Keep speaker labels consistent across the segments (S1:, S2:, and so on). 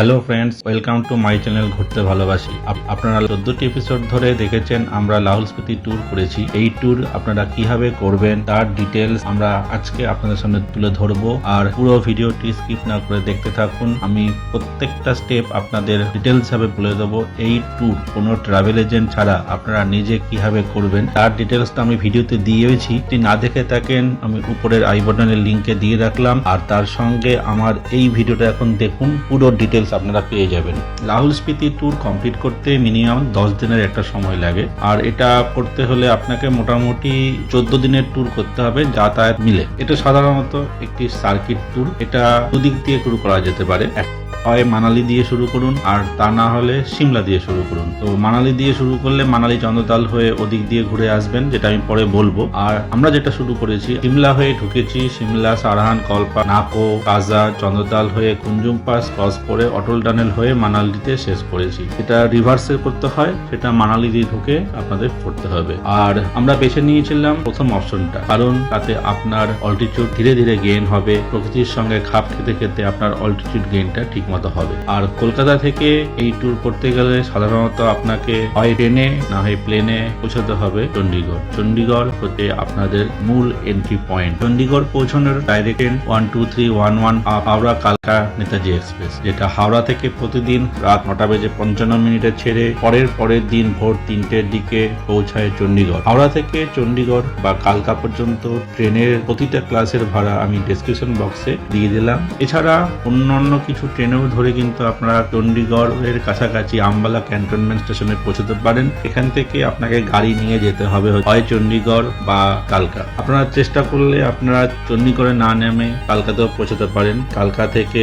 S1: Hello friends welcome to my channel ঘুরতে ভালোবাসি up- আপনারা চোদ্দটি এপিসোড ধরে দেখেছেন, আমরা লাহুল স্পিতি ট্যুর করেছি। এই ট্যুর আপনারা কীভাবে করবেন, তার ডিটেলস আমরা আজকে আপনাদের সামনে তুলে ধরবো। আর পুরো ভিডিওটি স্কিপ না করে দেখতে থাকুন। আমি প্রত্যেকটা স্টেপ আপনাদের ডিটেলস ভাবে বলে দেবো। এই ট্যুর কোনো ট্রাভেল এজেন্ট ছাড়া আপনারা নিজে কীভাবে করবেন, তার ডিটেলস তো আমি ভিডিওতে দিয়েছি। যদি না দেখে থাকেন, আমি উপরের আই বাটনের লিঙ্কে দিয়ে রাখলাম। আর তার সঙ্গে আমার এই ভিডিওটা এখন দেখুন, পুরো ডিটেলস আপনারা পেয়ে যাবেন। লাহুল স্পিতি ট্যুর কমপ্লিট করতে মিনিমাম দশ দিনের একটা সময় লাগে। আর এটা করতে হলে আপনাকে মোটামুটি চোদ্দ দিনের ট্যুর করতে হবে যাতায়াত মিলে। এটা সাধারণত একটি সার্কিট ট্যুর এটা দুদিক দিয়ে ট্যুর করা যেতে পারে। হয় মানালি দিয়ে শুরু করুন, আর তা না হলে সিমলা দিয়ে শুরু করুন। তো মানালি দিয়ে শুরু করলে মানালি চন্দ্রতাল হয়ে ওদিক দিয়ে ঘুরে আসবেন, যেটা আমি পরে বলব। আর আমরা যেটা শুরু করেছি, সিমলা হয়ে ঢুকেছি, সিমলা, সারহান, কলপা, নাকো, কাজা, চন্দ্রতাল হয়ে কুঞ্জুম পাস, ক্রস করে অটল টানেল হয়ে মানালিতে শেষ করেছি। এটা রিভার্সে করতে হয়, সেটা মানালি দিয়ে ঢুকে আপনাদের করতে হবে। আর আমরা বেছে নিয়েছিলাম প্রথম অপশনটা কারণ তাতে আপনার অল্টিটিউড ধীরে ধীরে গেইন হবে, প্রকৃতির সঙ্গে খাপ খেতে খেতে আপনার অল্টিটিউড গেইনটা ঠিক মতো হবে। আর কলকাতা থেকে এই ট্যুর করতে গেলে সাধারণত আপনাকে হয় ট্রেনে, না হয় প্লেনে পৌঁছাতে হবে চণ্ডীগড় চণ্ডীগড় হচ্ছে আপনাদের মূল এন্ট্রি পয়েন্ট চণ্ডীগড় পৌঁছানোর direct one two three one one Howrah কালকা নেতাজি এক্সপ্রেস যেটা হাওড়া থেকে প্রতিদিন রাত নটা বেজে পঞ্চান্ন মিনিটে ছেড়ে পরের পরের দিন ভোর তিনটের দিকে পৌঁছায় চণ্ডীগড়। হাওড়া থেকে চণ্ডীগড় বা কালকা পর্যন্ত ট্রেনের প্রতিটা ক্লাসের ভাড়া আমি ডেসক্রিপশন বক্সে দিয়ে দিলাম। এছাড়া অন্যান্য কিছু ট্রেনেও ধরে কিন্তু আপনারা চণ্ডীগড়ের কাছাকাছি আম্বালা ক্যান্টনমেন্ট স্টেশনে পৌঁছতে পারেন। এখান থেকে আপনাকে গাড়ি নিয়ে যেতে হবে হয় চণ্ডীগড় বা কালকা। আপনারা চেষ্টা করলে আপনারা চণ্ডীগড়ে না নেমে কালকাতেও পৌঁছতে পারেন। কালকা থেকে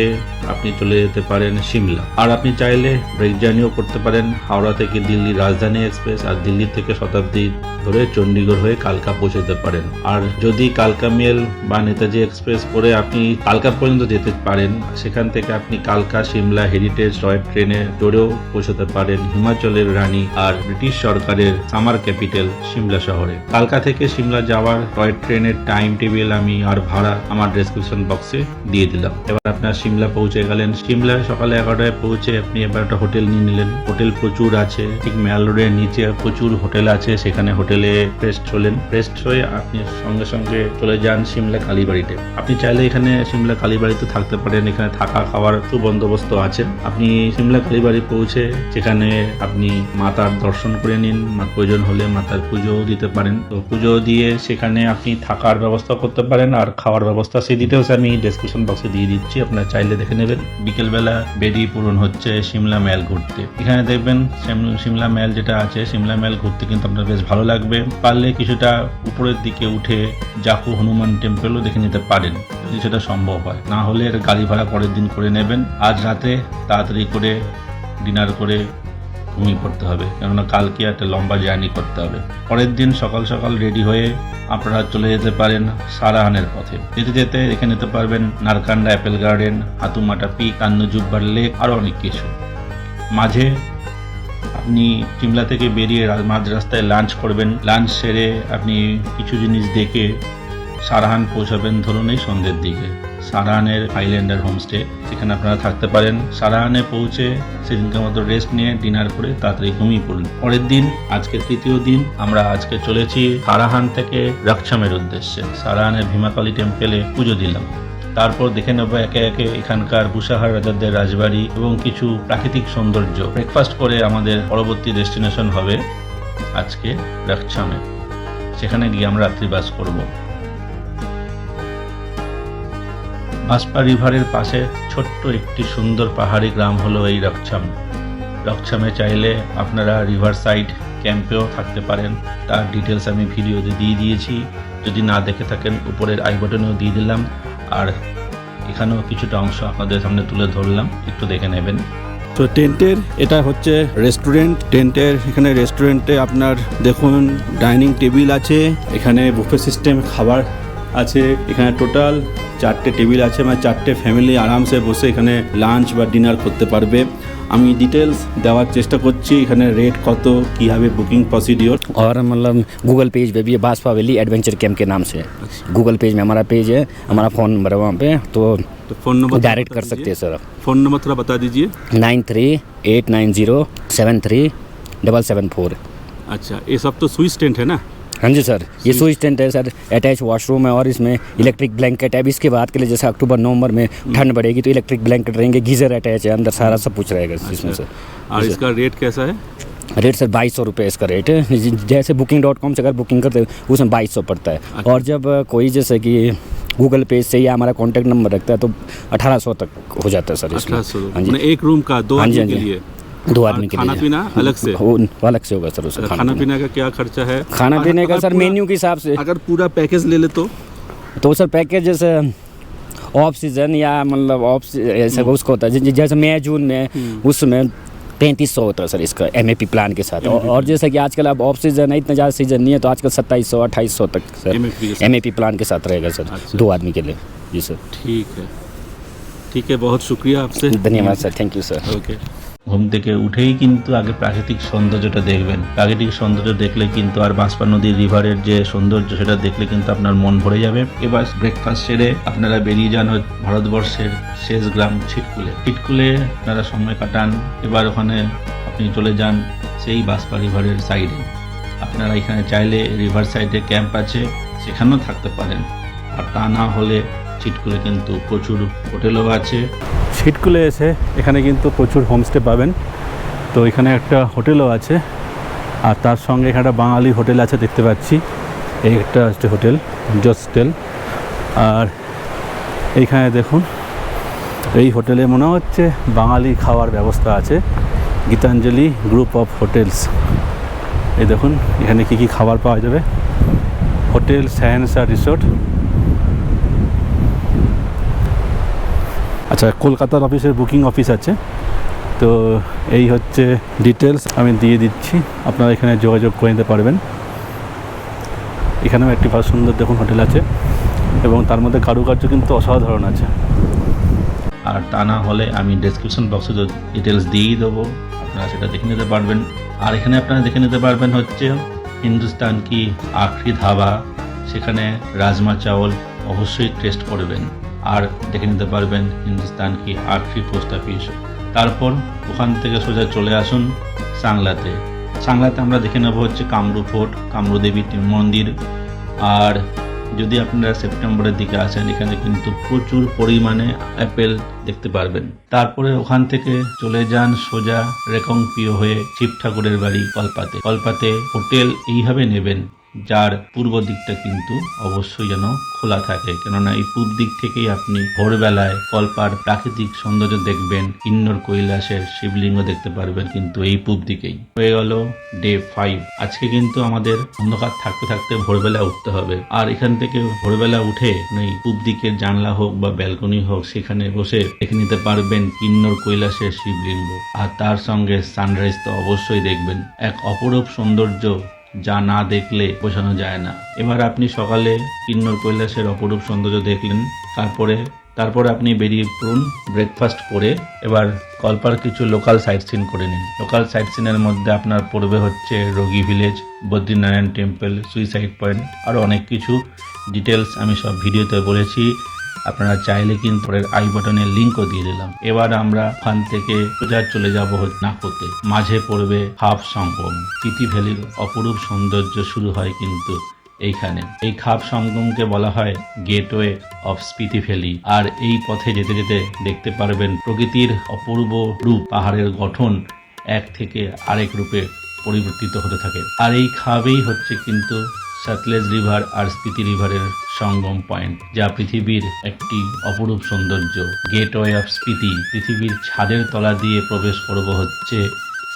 S1: আপনি চলে যেতে পারেন। সিমলা আর আপনি চাইলে ব্রেক জার্নিও করতে পারেন হাওড়া থেকে দিল্লি রাজধানী এক্সপ্রেস আর দিল্লি থেকে শতাব্দী ধরে চণ্ডীগড় হয়ে কালকা পৌঁছতে পারেন। আর যদি কালকা মেল বা নেতাজি এক্সপ্রেস করে আপনি কালকা পর্যন্ত যেতে পারেন, সেখান থেকে আপনি কালকা সিমলা হেরিটেজ টয় ট্রেনে চড়েও পৌঁছতে পারেন হিমাচলের রানী আর ব্রিটিশ সরকারের সামার ক্যাপিটাল সিমলা শহরে। কালকা থেকে সিমলা যাওয়ার টয় ট্রেনের টাইম টেবিল আমি আর ভাড়া আমার ডেসক্রিপশন বক্সে দিয়ে দিলাম। এবার আপনার সিমলা পৌঁছে গেলেন। সিমলা সকালে এগারোটায় পৌঁছে আপনি এবার একটা হোটেল নিয়ে নিলেন। হোটেল প্রচুর আছে, ঠিক ম্যাল রোডের নিচে প্রচুর হোটেল আছে, সেখানে হোটেলে ফ্রেস্ট হলেন। ফ্রেস্ট হয়ে আপনি সঙ্গে সঙ্গে চলে যান সিমলা কালীবাড়িতে। আপনি চাইলে এখানে সিমলা কালীবাড়িতে থাকতে পারেন, এখানে থাকা খাওয়ার সুবন্দোবস্ত আছে। আপনি সিমলা কালীবাড়ি পৌঁছে সেখানে আপনি মাতার দর্শন করে নিন প্রয়োজন হলে মাতার পুজোও দিতে পারেন। তো পুজো দিয়ে সেখানে আপনি থাকার ব্যবস্থা করতে পারেন, আর খাওয়ার ব্যবস্থা সেই ডিটেলস আমি ডেসক্রিপশন বক্সে দিয়ে দিচ্ছি, আপনারা চাইলে দেখে নেবেন। বিকেলবেলা বেরিয়ে পূরণ হচ্ছে, সিমলা মেল ঘুরতে। এখানে দেখবেন সিমলা ম্যাল যেটা আছে, সিমলা ম্যাল ঘুরতে কিন্তু আপনার বেশ ভালো লাগবে। পারলে কিছুটা উপরের দিকে উঠে জাকু হনুমান টেম্পলও দেখে নিতে পারেন, যদি সেটা সম্ভব হয়। না হলে গাড়ি ভাড়া পরের দিন করে নেবেন। আজ রাতে তাড়াতাড়ি করে ডিনার করে ঘুমিয়ে পড়তে হবে। কেননা কালকে একটা লম্বা জার্নি করতে হবে। পরের দিন সকাল সকাল রেডি হয়ে আপনারা চলে যেতে পারেন সারাহানের পথে। যেতে যেতে দেখে নিতে পারবেন নারকান্ডা অ্যাপেল গার্ডেন হাতুমাটা পিক কান্নজুব্বার লেক আরও অনেক কিছু। মাঝে আপনি সিমলা থেকে বেরিয়ে মাঝ রাস্তায় লাঞ্চ করবেন। লাঞ্চ সেরে আপনি কিছু জিনিস দেখে সারাহান পৌঁছাবেন ধরুন এই সন্ধ্যের দিকে। সারাহানের আইল্যান্ডার হোমস্টে। সেখানে আপনারা থাকতে পারেন। সারাহানে পৌঁছে সেদিনকার মতো রেস্ট নিয়ে ডিনার করে তাড়াতাড়ি ঘুমিয়ে পড়ুন। পরের দিন আজকে তৃতীয় দিন, আমরা আজকে চলেছি সারাহান থেকে রকছামের উদ্দেশ্যে। সারাহানের ভীমাকালী টেম্পেলে পুজো দিলাম। তারপর দেখে নেব একে একে এখানকার বুসাহার রাজাদের রাজবাড়ি এবং কিছু প্রাকৃতিক সৌন্দর্য। ব্রেকফাস্ট করে আমাদের পরবর্তী ডেস্টিনেশন হবে আজকে রকছামে। সেখানে গিয়ে আমরা রাত্রিবাস করব। বাসপা রিভারের পাশে ছোট্ট একটি সুন্দর পাহাড়ি গ্রাম হলো এই রকছাম। রকছামে চাইলে আপনারা রিভার সাইড ক্যাম্পেও থাকতে পারেন। তার ডিটেলস আমি ভিডিওতে দিয়ে দিয়েছি। যদি না দেখে থাকেন, উপরের আই বটনেও দিয়ে দিলাম। আর এখানেও কিছুটা অংশ আপনাদের সামনে তুলে ধরলাম। একটু দেখে নেবেন।
S2: তো টেন্টের, এটা হচ্ছে রেস্টুরেন্ট। টেন্টের, এখানে রেস্টুরেন্টে আপনার দেখুন ডাইনিং টেবিল আছে। এখানে বুফে সিস্টেম, খাবার আছে এখানে টোটাল চারটে টেবিল আছে মানে চারটে ফ্যামিলি আরামসে বসে এখানে লাঞ্চ বা ডিনার করতে পারবে আমি ডিটেলস দেওয়ার চেষ্টা করছি এখানে রেট কত কীভাবে বুকিং প্রসিডিওর
S3: और मतलब गूगल पेज पे भी है बासपा वैली एडवेंचर कैंप के नाम से गूगल पेज में हमारा पेज है हमारा फ़ोन नंबर है वहाँ पे तो
S2: तो फ़ोन नंबर
S3: डायरेक्ट कर सकते हैं सर
S2: फ़ोन नंबर थोड़ा बता दीजिए
S3: nine three eight nine zero seven three double seven four
S2: अच्छा ये सब तो स्विच टेंट है ना
S3: हाँ जी सर ये स्विच टेंट है सर अटैच वॉशरूम है और इसमें इलेक्ट्रिक ब्लैंकेट है। अभी इसके बाद के लिए जैसे अक्टूबर नवंबर में ठंड बढ़ेगी तो इलेक्ट्रिक ब्लैंकेट रहेंगे गीज़र अटैच है अंदर सारा सब कुछ रहेगा इसमें सर
S2: और इसका रेट कैसा है?
S3: रेट सर बाईस सौ रुपये इसका रेट है जैसे बुकिंग डॉट कॉम से अगर बुकिंग करते हैं उसमें बाईस सौ पड़ता है। और जब कोई जैसे कि गूगल पे से या हमारा कॉन्टैक्ट नंबर रखता है तो अठारह सौ तक हो जाता है सर इसमें। हाँ जी।
S2: मतलब एक रूम का दो
S3: हाँ जी, हाँ जी। दो आदमी के
S2: खाना पीना अलग से?
S3: वो वो अलग से होगा सर उसका
S2: खाना पीने का क्या खर्चा है?
S3: खाना पीने का सर मेन्यू के हिसाब से।
S2: अगर पूरा पैकेज ले ले तो?
S3: तो सर पैकेज जैसे ऑफ़ सीज़न या मतलब ऑफ़ ऐसा
S2: हम्म।
S3: उसका होता है। जैसे मई जून में उसमें पैंतीस सौ होता है सर इसका एमएपी प्लान के साथ। और, जैसे कि आजकल अब ऑफ़ सीज़न है इतना ज़्यादा सीज़न नहीं है तो आजकल सत्ताईस सौ अट्ठाईस सौ तक सर। एम प्लान के साथ। रहेगा सर
S2: अच्छा।
S3: दो आदमी के लिए। जी सर।
S2: ठीक है। ठीक है बहुत शुक्रिया आपसे।
S3: धन्यवाद sir thank you sir
S2: okay
S1: ঘুম থেকে উঠেই কিন্তু আগে প্রাকৃতিক সৌন্দর্যটা দেখবেন। প্রাকৃতিক সৌন্দর্য দেখলে কিন্তু আর বাঁশপা নদীর রিভারের যে সৌন্দর্য, সেটা দেখলে কিন্তু আপনার মন ভরে যাবে। এবার ব্রেকফাস্ট সেরে আপনারা বেরিয়ে যান ভারতবর্ষের শেষ গ্রাম ছিটকুলে। ছিটকুলে আপনারা সময় কাটান, এবার ওখানে আপনি চলে যান সেই বাঁশপা রিভারের সাইডে আপনারা এখানে চাইলে রিভার সাইডে ক্যাম্প আছে, সেখানেও থাকতে পারেন। আর তা না হলে ছিটকুলে কিন্তু প্রচুর হোটেলও আছে।
S2: ছিটকুলে এসে এখানে কিন্তু প্রচুর হোমস্টে পাবেন। তো এখানে একটা হোটেলও আছে, আর তার সঙ্গে এখানে একটা বাঙালি হোটেল আছে দেখতে পাচ্ছি। এই একটা হচ্ছে হোটেল জস্টেল আর এইখানে দেখুন, এই হোটেলে মনে হচ্ছে বাঙালি খাওয়ার ব্যবস্থা আছে। Gitanjali group of hotels. এই দেখুন, এখানে কি কি খাবার পাওয়া যাবে? হোটেল, সায়েন্সা রিসোর্ট। আচ্ছা কলকাতার অফিসের বুকিং অফিস আছে। তো এই হচ্ছে ডিটেলস আমি দিয়ে দিচ্ছি। আপনারা এখানে যোগাযোগ করে নিতে পারবেন। এখানেও একটি ভালো সুন্দর দেখুন হোটেল আছে এবং তার মধ্যে কারুকার্য কিন্তু অসাধারণ আছে।
S1: আর তা না হলে আমি ডেসক্রিপশন বক্সে ডিটেলস দিয়েই দেবো। আপনারা সেটা দেখে নিতে পারবেন। আর এখানে আপনারা দেখে নিতে পারবেন হচ্ছে হিন্দুস্তান কি আখরি ধাবা, সেখানে রাজমা চাওল অবশ্যই টেস্ট করবেন। আর দেখে নিতে পারবেন হিন্দুস্তান কি আখরি পোস্ট অফিস। তারপর ওখান থেকে সোজা চলে আসুন সাংলাতে। সাংলাতে আমরা দেখে নেব হচ্ছে কামরু ফোর্ট কামরু দেবী মন্দির। আর যদি আপনারা সেপ্টেম্বরের দিকে আসেন, এখানে কিন্তু প্রচুর পরিমাণে অ্যাপেল দেখতে পারবেন। তারপরে ওখান থেকে চলে যান সোজা রেকং পিও হয়ে শিব ঠাকুরের বাড়ি কলপাতে। কলপাতে হোটেল এইভাবে নেবেন। যার পূর্ব দিকটা কিন্তু অবশ্যই যেন খোলা থাকে। কেননা এই পূর্ব দিক থেকেই আপনি ভোরবেলায় কল্পার প্রাকৃতিক সৌন্দর্য দেখবেন কিন্নর কৈলাসের শিবলিঙ্গ দেখতে পারবেন কিন্তু এই পূর্ব দিকেই। হয়ে গেল ডে ফাইভ। আজকে কিন্তু আমাদের অন্ধকার থাকতে থাকতে ভোরবেলা উঠতে হবে। আর এখান থেকে ভোরবেলা উঠে এই পূর্ব দিকের জানলা হোক বা ব্যালকনি হোক, সেখানে বসে দেখে নিতে পারবেন কিন্নর কৈলাসের শিবলিঙ্গ। আর তার সঙ্গে সানরাইজ তো অবশ্যই দেখবেন। এক অপরূপ সৌন্দর্য যা না দেখলে বোঝানো যায় না। এবার আপনি সকালে কিন্নর কৈলাসের অপরূপ সৌন্দর্য দেখলেন, তারপরে তারপরে আপনি বেরিয়ে পড়ুন ব্রেকফাস্ট করে। এবার কলপার কিছু লোকাল সাইট সিন করে নিন। লোকাল সাইট সিনের মধ্যে আপনার পড়বে হচ্ছে Rogi village Badrinarayan temple suicide point আরও অনেক কিছু। ডিটেলস আমি সব ভিডিওতে বলেছি। আপনারা চাইলে কিন্তু পরের আই বাটনের লিঙ্কও দিয়ে দিলাম। এবার আমরা ওখান থেকে সোজা চলে যাব না নাকোতে মাঝে পড়বে হাফ সঙ্গম। তিতি ভ্যালির অপরূপ সৌন্দর্য শুরু হয় কিন্তু এইখানে। এই খাপ সঙ্গমকে বলা হয় গেটওয়ে অফ স্পিতি ভ্যালি আর এই পথে যেতে যেতে দেখতে পারবেন প্রকৃতির অপূর্ব রূপ। পাহাড়ের গঠন এক থেকে আরেক রূপে পরিবর্তিত হতে থাকে। আর এই খাবেই হচ্ছে কিন্তু সতলেজ রিভার আর স্পিতি রিভারের সঙ্গম পয়েন্ট যা পৃথিবীর একটি অপরূপ সৌন্দর্য। গেটওয়ে অফ স্পিতি পৃথিবীর ছাদের তলা দিয়ে প্রবেশ করব হচ্ছে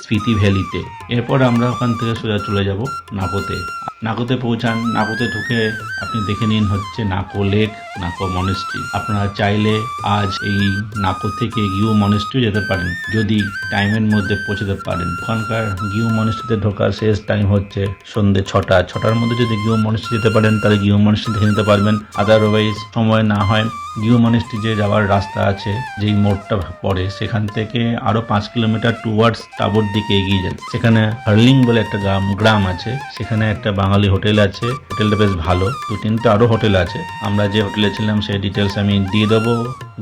S1: স্পিতি ভ্যালিতে এরপর আমরা ওখান থেকে সোজা চলে যাব নাপোতে। নাকোতে পৌঁছান নাকোতে ঢুকে আপনি দেখে নিন হচ্ছে নাকো লেক, নাকো মনেস্ট্রি আপনারা চাইলে আজ এই নাকো থেকে গিউ মনেস্ট্রি যেতে পারেন, যদি টাইমের মধ্যে পৌঁছতে পারেন। ওখানকার গিউ মনেস্ট্রিতে ঢোকার শেষ টাইম হচ্ছে সন্ধ্যে ছটা। ছটার মধ্যে যদি গিউ মনেস্ট্রি যেতে পারেন, তাহলে গিউ মনেস্ট্রি দেখে নিতে পারবেন। আদারওয়াইজ সময় না হয় গিউ মনেস্ট্রি যে যাওয়ার রাস্তা আছে, যেই মোড়টা পড়ে, সেখান থেকে আরও পাঁচ কিলোমিটার টুয়ার্ডস টাবর দিকে এগিয়ে যান। সেখানে হার্লিং বলে একটা গ্রাম গ্রাম আছে। সেখানে একটা বাঙালি হোটেল আছে, হোটেলটা বেশ ভালো। দু তিনটে আরও হোটেল আছে। আমরা যে হোটেলে ছিলাম, সেই ডিটেলস আমি দিয়ে দেবো।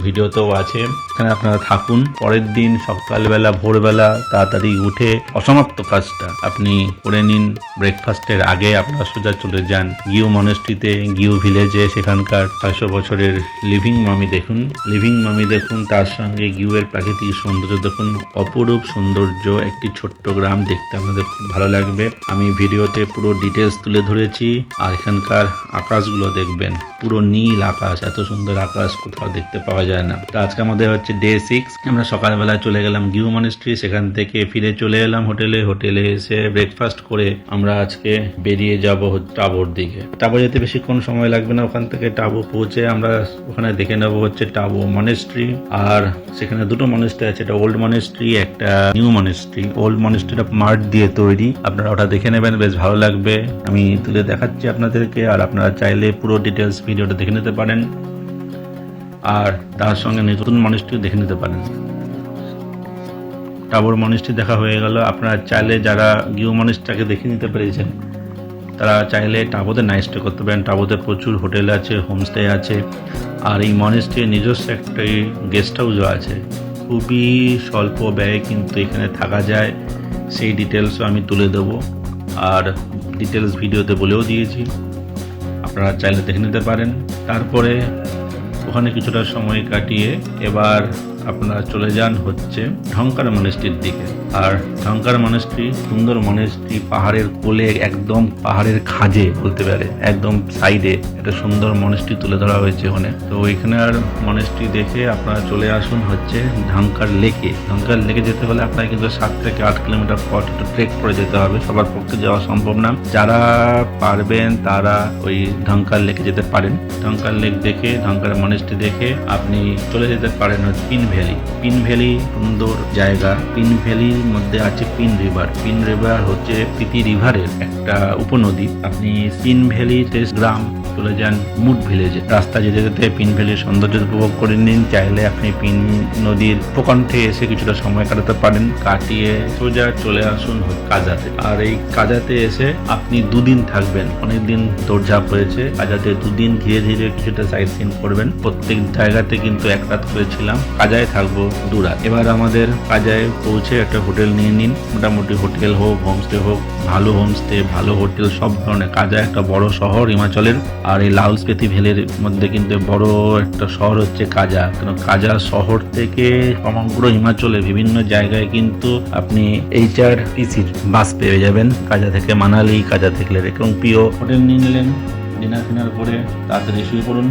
S1: ভিডিওতেও আছে। এখানে আপনারা থাকুন। পরের দিন সকালবেলা, ভোরবেলা, তাড়াতাড়ি উঠে অসমাপ্ত কাজটা আপনি করে নিন। ব্রেকফাস্টের আগে আপনারা সোজা চলে যান। গিউ মনেস্ট্রিতে গিউ ভিলেজে সেখানকার ছয়শো বছরের লিভিং মামি দেখুন। লিভিং মামি দেখুন, তার সঙ্গে গিউয়ের প্রাকৃতিক সৌন্দর্য দেখুন। অপরূপ সৌন্দর্য, একটি ছোট্ট গ্রাম দেখতে আপনাদের খুব ভালো লাগবে। আমি ভিডিওতে পুরো ডিটেলস তুলে ধরেছি, আর এখানকার আকাশগুলো দেখবেন, পুরো নীল আকাশ, এত সুন্দর আকাশ কোথাও দেখতে পাওয়া যায় না। তো আজকে আমাদের হচ্ছে ডে সিক্স আমরা সকালবেলা চলে গেলাম গিউ মনেস্ট্রি সেখান থেকে ফিরে চলে এলাম হোটেলে। হোটেলে এসে ব্রেকফাস্ট করে আমরা আজকে বেরিয়ে যাব টাবোর দিকে। টাবো যেতে বেশিক্ষণ সময় লাগবে না, ওখান থেকে টাবো পৌঁছে আমরা ওখানে দেখে নেব হচ্ছে টাবো মনেস্ট্রি আর সেখানে দুটো মনেস্ট্রি আছে এটা ওল্ড মনেস্ট্রি একটা নিউ মনেস্ট্রি ওল্ড মনেস্ট্রিটা মার্ট দিয়ে তৈরি, আপনারা ওটা দেখে নেবেন, বেশ ভালো লাগবে। আমি তুলে দেখাচ্ছি আপনাদেরকে, আর আপনারা চাইলে পুরো ডিটেলস ভিডিওটা দেখে নিতে পারেন, আর তার সঙ্গে নতুন মানুষটিও দেখে নিতে পারেন। টাবর মনেস্ট্রি দেখা হয়ে গেল। আপনারা চাইলে যারা গিউ মানুষটাকে দেখে নিতে পেরেছেন, তারা চাইলে টাবোতে নাইট স্টে করতে পারেন। টাবোতে প্রচুর হোটেল আছে হোমস্টে আছে, আর এই মনেস্ট্রির নিজস্ব একটা গেস্ট হাউসও আছে। খুবই স্বল্প ব্যয়ে কিন্তু এখানে থাকা যায়। সেই ডিটেলসও আমি তুলে দেবো। আর ডিটেলস ভিডিওতে বলেও দিয়েছি। আপনারা চাইলে দেখে নিতে পারেন। তারপরে ওখানে কিছুটা সময় কাটিয়ে এবার আপনারা চলে যান হচ্ছে ঢঙ্কার মনেস্টির দিকে। আর ঢঙ্কার মনেস্ট্রি সুন্দর মনেস্ট্রি পাহাড়ের কোলে, একদম পাহাড়ের খাজে বলতে পারে, একদম সাইডে, একটা সুন্দর মনেস্ট্রি তুলে ধরা হয়েছে ওখানে। তো ওইখানে আর মনেস্ট্রি দেখে আপনারা চলে আসুন হচ্ছে ঢঙ্কার লেকে। ঢঙ্কার লেকে যেতে হলে আপনার কিন্তু সাত থেকে আট কিলোমিটার পথ একটু ট্রেক করে যেতে হবে, সবার পক্ষে যাওয়া সম্ভব না। যারা পারবেন তারা ওই ঢঙ্কার লেকে যেতে পারেন। ঢঙ্কার লেক দেখে ঢঙ্কার মনেস্ট্রি দেখে আপনি চলে যেতে পারেন পিন ভ্যালি। পিন ভ্যালি সুন্দর জায়গা। পিন ভ্যালির মধ্যে আছে পিন রিভার। পিন রিভার হচ্ছে পিতি রিভারের একটা উপনদী। আপনি পিন ভ্যালি শেষ গ্রাম চলে যান মুড ভিলেজে। রাস্তা যেতে যেতে পিন ভ্যালির সৌন্দর্য উপভোগ করে নিন, চাইলে আপনি পিন নদীর উপকণ্ঠে এসে কিছুটা সময় কাটাতে পারেন। কাটিয়ে সোজা চলে আসুন কাজাতে। আর এই কাজাতে এসে আপনি দুদিন থাকবেন। অনেকদিন দৌড়ঝাঁপ হয়েছে। কাজাতে দুদিন ধীরে ধীরে কিছুটা সাইট সিন করবেন। প্রত্যেক জায়গাতে কিন্তু এক রাত করেছিলাম। কাজায় থাকব দু রাত। এবার আমাদের কাজায় পৌঁছে একটা হোটেল নিয়ে নিন। মোটামুটি হোটেল হোক হোমস্টে হোক, ভালো হোমস্টে ভালো হোটেল, সব ধরনের। কাজা একটা বড় শহর, হিমাচলের। আর এই লাউল স্পেতি ভ্যালির মধ্যে কিন্তু বড় একটা শহর হচ্ছে কাজা। কারণ কাজা শহর থেকে সমগ্র হিমাচলে বিভিন্ন জায়গায় কিন্তু আপনি এইচ আর টিসির বাস পেয়ে যাবেন। কাজা থেকে মানালি, কাজা থেকে এবং প্রিয় হোটেল নিয়ে নিলেন। ডিনার ফিনার করে তাড়াতাড়ি শুয়ে পড়ুন।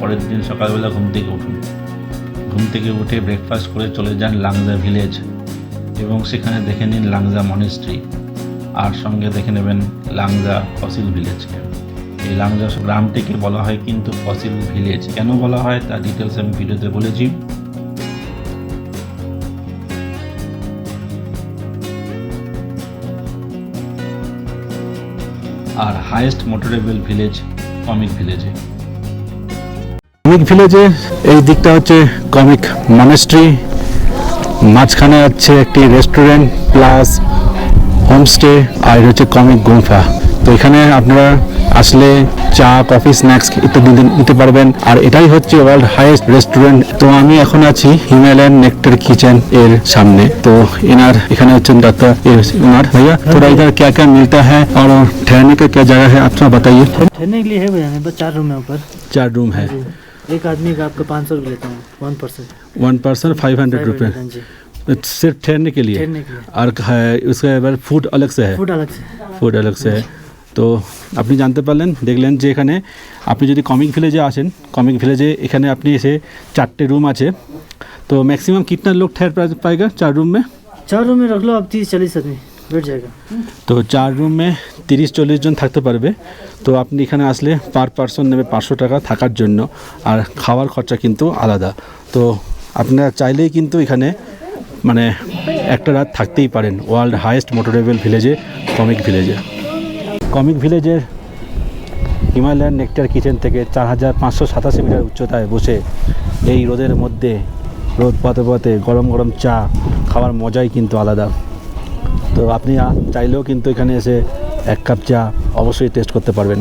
S1: পরের দিন সকালবেলা ঘুম থেকে উঠুন। ঘুম থেকে উঠে ব্রেকফাস্ট করে চলে যান লাংজা ভিলেজ এবং সেখানে দেখে নিন লাংজা মনেস্ট্রি আর সঙ্গে দেখে নেবেন লাংজা ফসিল ভিলেজকে এই গ্রামটিকে বলা হয় কিন্তু ফসিল ভিলেজ। কেন বলা হয়? তার ডিটেলস আমি ভিডিওতে বলেছি। আর হাইয়েস্ট মোটরেবল ভিলেজ কমিক ভিলেজে
S2: কমিক ভিলেজে এই দিকটা হচ্ছে কমিক মনেস্ট্রি মাঝখানে আছে একটি রেস্টুরেন্ট প্লাস হোমস্টে আর হচ্ছে কমিক গুম্ফা। তো এখানে আপনারা আসলে চা কফি স্ন্যাক্স ইত্যাদি নিতে- নিতে পারবেন আর এটাই হচ্ছে ওয়ার্ল্ড হাইয়েস্ট রেস্টুরেন্ট তো আমি এখন আছি হিমালয়ান নেক্টার কিচেন এর সামনে তো এনার এখানে হচ্ছেন ডাক্তার ओनर भैया थोड़ा इधर क्या क्या मिलता है और ठहरने का क्या जगह है आप थोड़ा बताइए
S4: ठहरने के लिए है भैया मेरे पास चार रूम है ऊपर
S2: चार रूम है
S4: जी एक आदमी का आपका पाँच सौ रुपये लेता हूँ one percent
S2: one person five hundred रुपये
S4: जी
S2: सिर्फ ठहरने के लिए
S4: ठहरने के लिए
S2: और है- उसके बाद ফুড अलग से है
S4: फूड अलग से
S2: ফুড अलग से है তো আপনি জানতে পারলেন দেখলেন যে এখানে আপনি যদি কমিক ভিলেজে আসেন কমিক ভিলেজে এখানে আপনি এসে চারটে রুম আছে তো मैक्सिमम कितना लोग ठहर पा- पाएगा चार रूम में
S4: चार रूम में रख लो आप तीस चालीस आदमी बैठ जाएगा
S2: তো চার রুমে তিরিশ চল্লিশ জন থাকতে পারবে তো আপনি এখানে আসলে পার পার্সন নেবে পাঁচশো টাকা থাকার জন্য আর খাওয়ার খরচা কিন্তু আলাদা তো আপনারা চাইলেই কিন্তু এখানে মানে একটা রাত থাকতেই পারেন ওয়ার্ল্ড হাইয়েস্ট মোটরেবল ভিলেজে কমিক ভিলেজে কমিক ভিলেজের হিমালয়ান নেকটার কিচেন থেকে চার হাজার পাঁচশো সাতাশি মিটার উচ্চতায় বসে এই রোদের মধ্যে, রোদ পাতে পাতে গরম গরম চা খাওয়ার মজাই কিন্তু আলাদা। তো আপনি চাইলেও কিন্তু এখানে এসে এক কাপ চা অবশ্যই টেস্ট করতে পারবেন।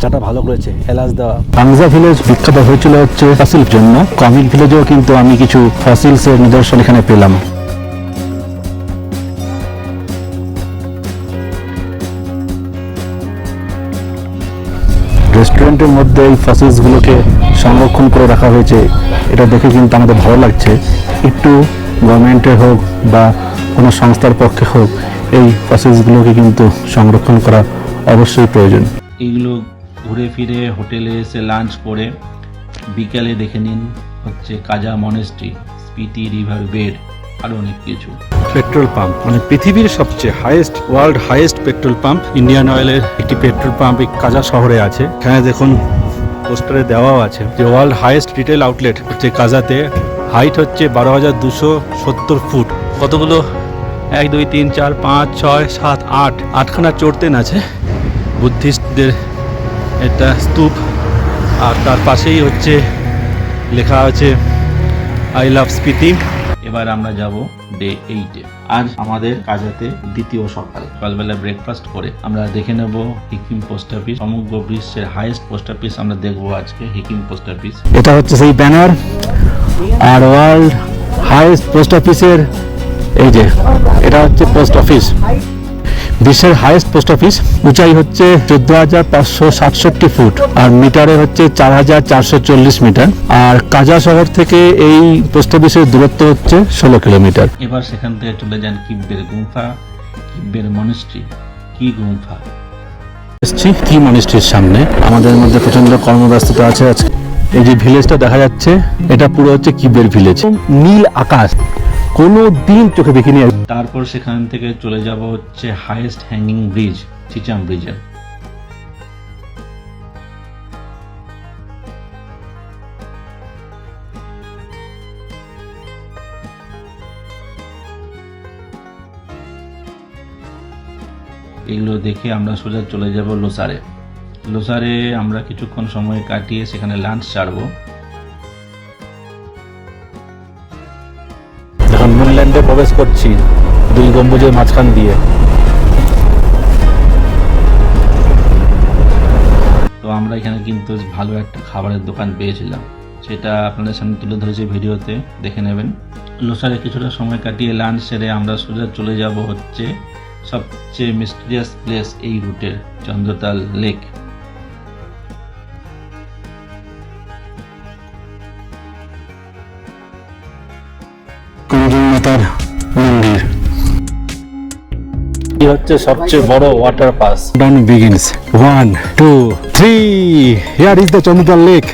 S2: চাটা ভালো করেছে, এলাচ দেওয়া। বাংজা ভিলেজ বিখ্যাত হয়েছিল হচ্ছে ফসিল জন্য। কমিক ভিলেজেও কিন্তু আমি কিছু ফসিলসের নিদর্শন এখানে পেলাম। রেস্টুরেন্টের মধ্যে এই ফসিলসগুলোকে সংরক্ষণ করে রাখা হয়েছে, এটা দেখে কিন্তু আমাদের ভালো লাগছে। একটু গভর্নমেন্টের হোক বা কোনো সংস্থার পক্ষে হোক, এই ফসিলসগুলোকে কিন্তু সংরক্ষণ করা অবশ্যই প্রয়োজন।
S1: এইগুলো ঘুরে ফিরে হোটেলে এসে লাঞ্চ করে বিকালে দেখে নিন হচ্ছে কাজা মনেস্ট্রি স্পিতি রিভার বেড আরও অনেক কিছু।
S2: Petrol pump. মানে পৃথিবীর সবচেয়ে highest world highest petrol pump Indian অয়েলের একটি পেট্রোল পাম্প কাজা শহরে আছে। এখানে দেখুন, পোস্টারে দেওয়াও আছে। যে ওয়ার্ল্ড হাইয়েস্ট রিটেল আউটলেট হচ্ছে কাজাতে হাইট হচ্ছে বারো হাজার দুশো সত্তর ফুট। কতগুলো? এক, দুই, তিন, চার, পাঁচ, ছয়, সাত, আট। আটখানা চড়তেন আছে। বুদ্ধিস্টদের একটা স্তূপ। আর তার পাশেই হচ্ছে, লেখা আছে আই লাভ স্পিতি
S1: এবার আমরা যাব ডে এইটে আজ আমাদের কাজাতে দ্বিতীয় সকাল। সকালবেলা ব্রেকফাস্ট করে আমরা দেখে নেব হিকিম পোস্ট অফিস সমগ্র বিশ্বের হাইয়েস্ট পোস্ট অফিস আমরা দেখব আজকে হিকিম পোস্ট অফিস
S2: এটা হচ্ছে সেই ব্যানার আর ওয়ার্ল্ড হাইয়েস্ট পোস্ট অফিসের এই যে, এটা হচ্ছে পোস্ট অফিস বিশ্বের হাইয়েস্ট পোস্ট অফিস উঁচাই হচ্ছে চোদ্দ হাজার পাঁচশো সাতষট্টি ফুট আর মিটারে হচ্ছে চার হাজার চারশো চল্লিশ মিটার। আর কাজা শহর থেকে এই পোস্ট অফিসের দূরত্ব হচ্ছে ষোলো কিলোমিটার।
S1: এবার সেখান থেকে চলে যান কিব্বের গুম্ফা কিব্বের মনস্ট্রি কি গুম্ফা?
S2: এসছি কি মনিস্ট্রির সামনে। আমাদের মধ্যে প্রচণ্ড কর্মব্যস্ততা আছে আজকে। এই যে ভিলেজটা দেখা যাচ্ছে এটা পুরো হচ্ছে কিবের ভিলেজ নীল আকাশ। কোনো দিন চোখে দেখিনি
S1: তারপর সেখান থেকে চলে যাব হচ্ছে হাইয়েস্ট হ্যাঙ্গিং ব্রিজ চিচাম ব্রিজে এগুলো দেখে আমরা সোজা চলে যাব লোসারে। লোসারে আমরা কিছুক্ষণ সময় কাটিয়ে সেখানে লাঞ্চ ছাড়বো।
S2: প্রবেশ করছি দুই গম্বুজের মাঝখান দিয়ে।
S1: তো আমরা এখানে কিন্তু ভালো একটা খাবারের দোকান পেয়েছিলাম। সেটা আপনাদের সামনে তুলে ধরেছি ভিডিওতে, দেখে নেবেন। লোসারে কিছুটা সময় কাটিয়ে লাঞ্চ সেরে আমরা সোজা চলে যাব হচ্ছে সবচেয়ে মিস্টিরিয়াস প্লেস এই রুটের চন্দ্রতাল লেক
S2: এই হচ্ছে সবচেয়ে বড় water pass down begins one two three here is the Chandratal lake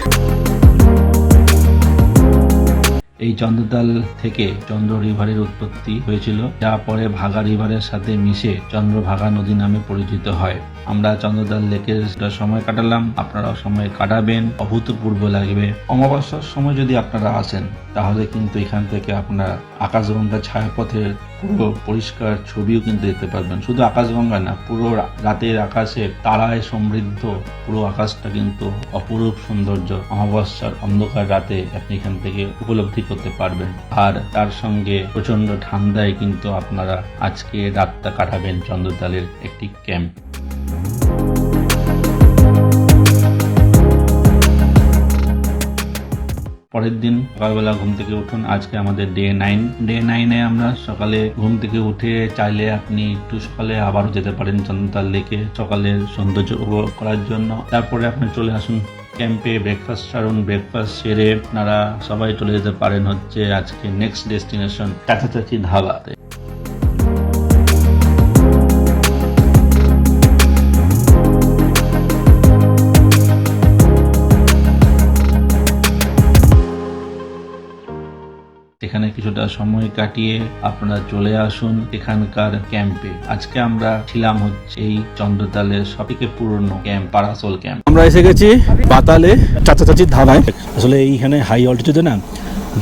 S1: এই চন্দ্রতাল থেকে চন্দ্র রিভারের উৎপত্তি হয়েছিল যা পরে ভাগা রিভারের সাথে মিশে চন্দ্রভাগা নদী নামে পরিচিত হয়। আমরা চন্দ্রতাল লেকের সময় কাটালাম আপনারাও সময় কাটাবেন অভূতপূর্ব লাগবে। অমাবস্যার সময় যদি আপনারা আসেন তাহলে কিন্তু এখান থেকে আপনারা আকাশগঙ্গা ছায়াপথের পুরো পরিষ্কার ছবিও কিন্তু দেখতে পারবেন। শুধু আকাশগঙ্গা না, পুরো রাতের আকাশে তারায় সমৃদ্ধ পুরো আকাশটা কিন্তু অপরূপ সৌন্দর্য, অমাবস্যার অন্ধকার রাতে আপনি এখান থেকে উপলব্ধি করতে পারবেন। আর তার সঙ্গে প্রচণ্ড ঠান্ডায় কিন্তু আপনারা আজকে রাতটা কাটাবেন চন্দ্রতালের একটি ক্যাম্প। পরের দিন সকালবেলা ঘুম থেকে উঠুন। আজকে আমাদের ডে নাইন ডে নাইনে আমরা সকালে ঘুম থেকে উঠে চাইলে আপনি একটু সকালে আবারও যেতে পারেন চন্দ্রতাল লেকে সকালের সৌন্দর্য উপভোগ করার জন্য। তারপরে আপনি চলে আসুন ক্যাম্পে ব্রেকফাস্ট সারুন। ব্রেকফাস্ট সেরে আপনারা সবাই চলে যেতে পারেন হচ্ছে আজকে নেক্সট ডেস্টিনেশন কাছাকাছি ধাবাতে। কিছুটা সময় কাটিয়ে আপনারা চলে আসুন এখানকার ক্যাম্পে। আজকে আমরা ছিলাম হচ্ছে এই চন্দ্রতালের সবথেকে পুরনো ক্যাম্প, পারাসল ক্যাম্প।
S2: আমরা এসে গেছি পাতালে চাচা চাচির ধাবায়। আসলে এইখানে হাই অল্টিটিউডে না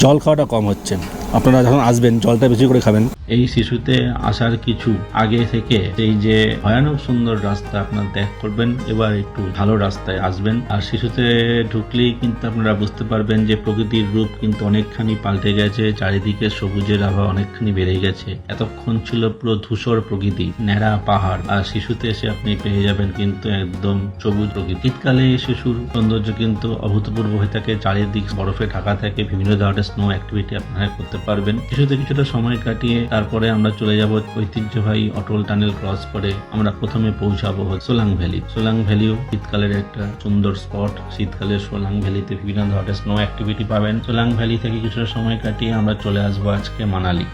S2: জল খাওয়াটা কম হচ্ছে। আপনারা যখন আসবেন, জলটা বেশি করে খাবেন।
S1: এই শিশুতে আসার কিছু আগে থেকে এই যে ভয়ানক সুন্দর রাস্তা আপনারা ত্যাগ করবেন, এবার একটু ভালো রাস্তায় আসবেন। আর শিশুতে ঢুকলেই কিন্তু আপনারা বুঝতে পারবেন যে প্রকৃতির রূপ কিন্তু অনেকখানি পাল্টে গেছে, চারিদিকে সবুজের আভা অনেকখানি বেড়ে গেছে। এতক্ষণ ছিল পুরো ধূসর প্রকৃতি, ন্যাড়া পাহাড়। আর শিশুতে এসে আপনি পেয়ে যাবেন কিন্তু একদম সবুজ প্রকৃতি। শীতকালে শিশুর সৌন্দর্য কিন্তু অভূতপূর্ব হয়ে থাকে, চারিদিক বরফে ঢাকা থাকে, বিভিন্ন ধরনের স্নো অ্যাক্টিভিটি আপনারা করতে পারবেন। কিছুতে কিছুটা সময় কাটিয়ে তারপরে আমরা চলে যাব ঐতিহ্যবাহী অটল টানেল ক্রস করে আমরা প্রথমে পৌঁছাবো সোলাং ভ্যালি। সোলাং ভ্যালিও শীতকালের একটা সুন্দর স্পট। শীতকালে সোলাং ভ্যালিতে বিভিন্ন ধরনের স্নো অ্যাক্টিভিটি পাবেন। সোলাং ভ্যালি থেকে কিছুটা সময় কাটিয়ে আমরা চলে আসব আজকে মানালি।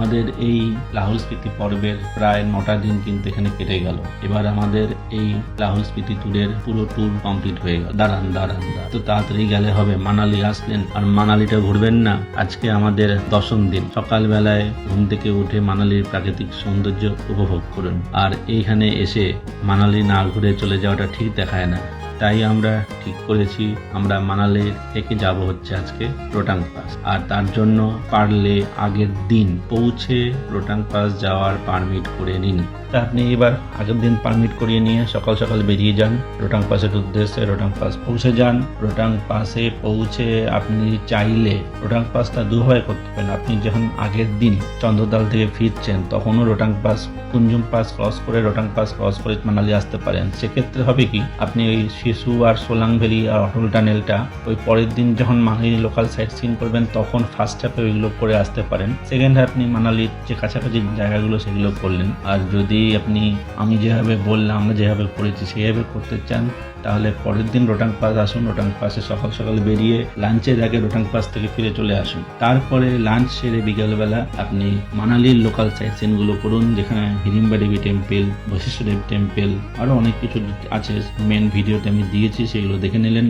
S1: আমাদের এই লাহুল স্পিতি পর্বের প্রায় নটা দিন কিন্তু এখানে কেটে গেল। এবার আমাদের এই লাহুল স্পিতি ট্যুরের পুরো ট্যুর কমপ্লিট হয়ে গেল। দাঁড়ান দাঁড়ান দাঁড়ান। তো তাড়াতাড়ি গেলে হবে, মানালি আসলেন আর মানালিটা ঘুরবেন না। আজকে আমাদের দশম দিন। সকালবেলায় ঘুম থেকে উঠে মানালির প্রাকৃতিক সৌন্দর্য উপভোগ করুন। আর এইখানে এসে মানালি না ঘুরে চলে যাওয়াটা ঠিক দেখায় না। তাই আমরা ঠিক করেছি, আমরা মানালে থেকে যাব হচ্ছে আজকে রোটাং পাস। আর তার জন্য পারলে আগের দিন পৌঁছে রোটাং পাস যাওয়ার পারমিট করে নিন। তা আপনি এবার আগের দিন পারমিট করিয়ে নিয়ে সকাল সকাল বেরিয়ে যান। রোটাং পাসের উদ্দেশ্যে রোটাং পাস পৌঁছে যান। রোটাং পাসে পৌঁছে আপনি চাইলে রোটাং পাসটা দুভাবে করতে পারেন। আপনি যখন আগের দিন চন্দ্রদাল থেকে ফিরছেন, তখনও Rohtang pass Kunzum pass cross করে, রোটাং পাস ক্রস করে মানালি আসতে পারেন। সেক্ষেত্রে হবে কি? আপনি ওই শিশু আর সোলাংভেলি আর অটল টানেলটা, ওই পরের দিন যখন মানালি লোকাল সাইট সিন করবেন, তখন ফার্স্ট হাফে ওইগুলো করে আসতে পারেন। সেকেন্ড হাফ আপনি মানালির যে কাছাকাছি জায়গাগুলো, সেগুলো করলেন। আর যদি আপনি, আমি যেভাবে বললাম, আমরা যেভাবে করেছি সেইভাবে করতে চান তাহলে পরের দিন রোটাং পাস আসুন, রোটাং পাসে সকাল সকাল বেরিয়ে লাঞ্চের আগে রোটাং পাস থেকে ফিরে চলে আসুন। তারপরে লাঞ্চ সেরে বিকেলবেলা আপনি মানালির লোকাল সাইট সিনগুলো করুন, যেখানে হিড়িম্বা দেবী টেম্পেল বশিষ্ঠ দেব টেম্পেল আরও অনেক কিছু আছে। মেন ভিডিওতে আমি দিয়েছি, সেগুলো দেখে নিলেন।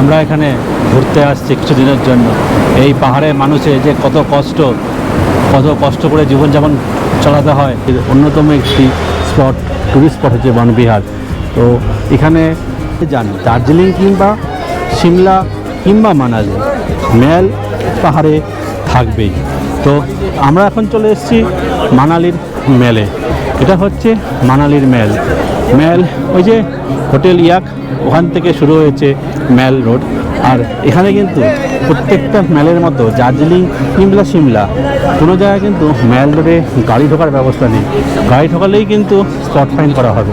S2: আমরা এখানে ঘুরতে আসছি কিছুদিনের জন্য। এই পাহাড়ে মানুষের যে কত কষ্ট কত কষ্ট করে জীবনযাপন চালাতে হয় অন্যতম একটি স্পট টুরিস্ট স্পট হচ্ছে বনবিহার। তো এখানে যান, দার্জিলিং কিংবা সিমলা কিংবা মানালি, মেল পাহাড়ে থাকবেই। তো আমরা এখন চলে এসেছি মানালির মেলে। এটা হচ্ছে মানালির মেল। মেল, ওই যে হোটেল ইয়াক, ওখান থেকে শুরু হয়েছে মেল রোড। আর এখানে কিন্তু প্রত্যেকটা মেলের মতো দার্জিলিং কিংবা সিমলা। কোনো জায়গায় কিন্তু মেল রোডে গাড়ি ঢোকার ব্যবস্থা নেই। গাড়ি ঢোকালেই কিন্তু স্পট ফাইন করা হবে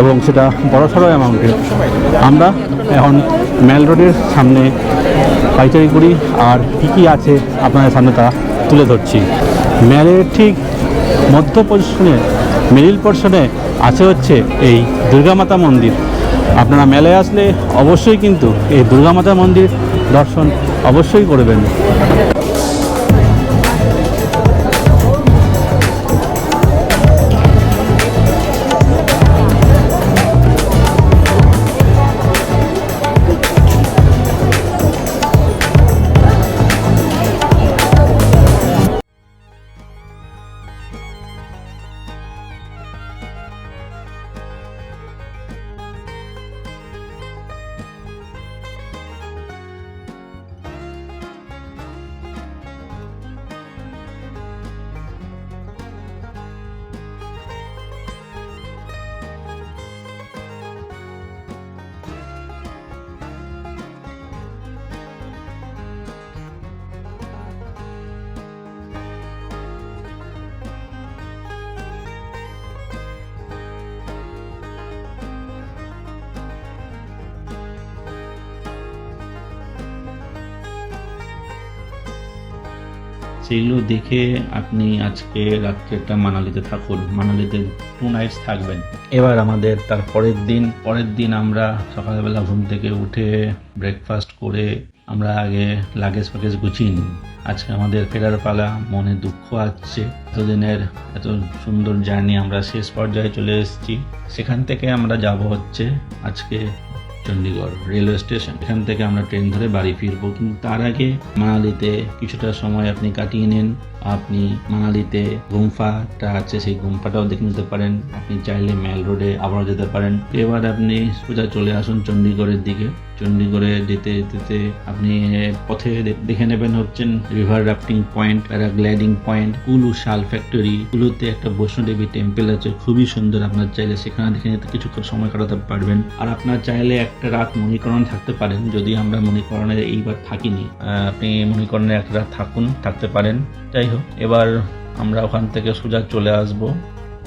S2: এবং সেটা বড় সড়ো অ্যামাউন্টের আমরা এখন মেল রোডের সামনে পাইচারি করি আর কী কী আছে আপনাদের সামনে তা তুলে ধরছি। মেলের ঠিক মধ্য পোর্শনে মিডিল পোর্শনে আছে হচ্ছে এই দুর্গামাতা মন্দির। আপনারা মেলে আসলে অবশ্যই কিন্তু এই দুর্গামাতা মন্দির দর্শন অবশ্যই করবেন।
S1: সেগুলো দেখে আপনি আজকে রাত্রেটা মানালিতে থাকুন। মানালিতে টু নাইটস থাকবেন। এবার আমাদের তার পরের দিন। পরের দিন আমরা সকালবেলা ঘুম থেকে উঠে ব্রেকফাস্ট করে আমরা আগে লাগেজ ফ্যাগেজ গুছিয়ে নিই। আজকে আমাদের ফেরার পালা মনে দুঃখ আসছে। এতদিনের এত সুন্দর জার্নি আমরা শেষ পর্যায়ে চলে এসেছি। সেখান থেকে আমরা যাব হচ্ছে আজকে চণ্ডীগড় রেলওয়ে স্টেশন। এখান থেকে আমরা ট্রেন ধরে বাড়ি ফিরব। কিন্তু তার আগে মানালিতে কিছুটা সময় আপনি কাটিয়ে নিন। আপনি মানালিতে গুম্ফাটা আছে, সেই গুম্ফাটাও দেখে নিতে পারেন। আপনি চাইলে মেল রোডে আবারও যেতে পারেন। এবার আপনি সোজা চলে আসুন চণ্ডীগড়ের দিকে। চণ্ডীগড়ে যেতে যেতে আপনি পথে দেখে নেবেন হচ্ছেন river rafting point paragliding point Kullu shawl factory কুলুতে একটা বৈষ্ণোদেবী টেম্পল আছে, খুবই সুন্দর। আপনার চাইলে সেখানে দেখে নিতে কিছুক্ষণ সময় কাটাতে পারবেন। আর আপনার চাইলে একটা রাত মণিকরণে থাকতে পারেন, যদি আমরা মণিকরণে এইবার থাকিনি। আপনি মণিকরণে একটা রাত থাকুন, থাকতে পারেন। যাই হোক, এবার আমরা ওখান থেকে সোজা চলে আসব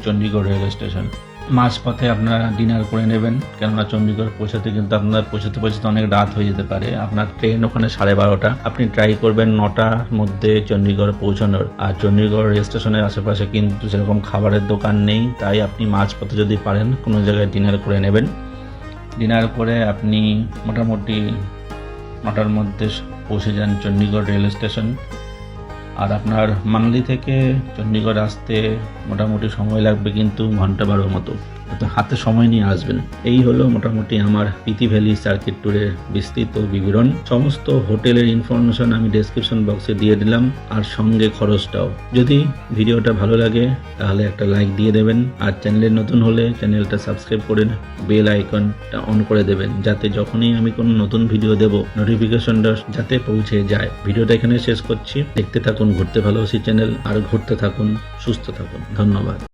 S1: চণ্ডীগড় রেলওয়ে স্টেশন। মাঝপথে আপনারা ডিনার করে নেবেন। কেননা চণ্ডীগড় পৌঁছাতে কিন্তু আপনার পৌঁছাতে পৌঁছাতে অনেক রাত হয়ে যেতে পারে। আপনার ট্রেন ওখানে সাড়ে বারোটা। আপনি ট্রাই করবেন নটার মধ্যে চণ্ডীগড় পৌঁছানোর। আর চণ্ডীগড় রেল স্টেশনের আশেপাশে কিন্তু সেরকম খাবারের দোকান নেই। তাই আপনি মাঝপথে যদি পারেন, কোনো জায়গায় ডিনার করে নেবেন। ডিনার করে আপনি মোটামুটি নটার মধ্যে পৌঁছে যান চণ্ডীগড় রেল স্টেশন আর আপনার মানালি থেকে চণ্ডীগড় আসতে মোটামুটি সময় লাগবে কিন্তু ঘণ্টা বারোর মতো। হাতে সময় নিয়ে আসবেন। এই হলো মোটামুটি আমার পিতি ভ্যালি সার্কিট ট্যুরের বিস্তৃত বিবরণ। সমস্ত হোটেলের ইনফরমেশন আমি ডেসক্রিপশন বক্সে দিয়ে দিলাম, আর সঙ্গে খরচটাও। যদি ভিডিওটা ভালো লাগে, তাহলে একটা লাইক দিয়ে দেবেন, আর চ্যানেলে নতুন হলে চ্যানেলটা সাবস্ক্রাইব করে বেল আইকনটা অন করে দেবেন, যাতে যখনই আমি কোনো নতুন ভিডিও দেব, নোটিফিকেশনটা যাতে পৌঁছে যায়। ভিডিওটা এখানে শেষ করছি। দেখতে থাকুন, ঘুরতে ভালোবাসি চ্যানেল, আর ঘুরতে থাকুন, সুস্থ থাকুন। ধন্যবাদ।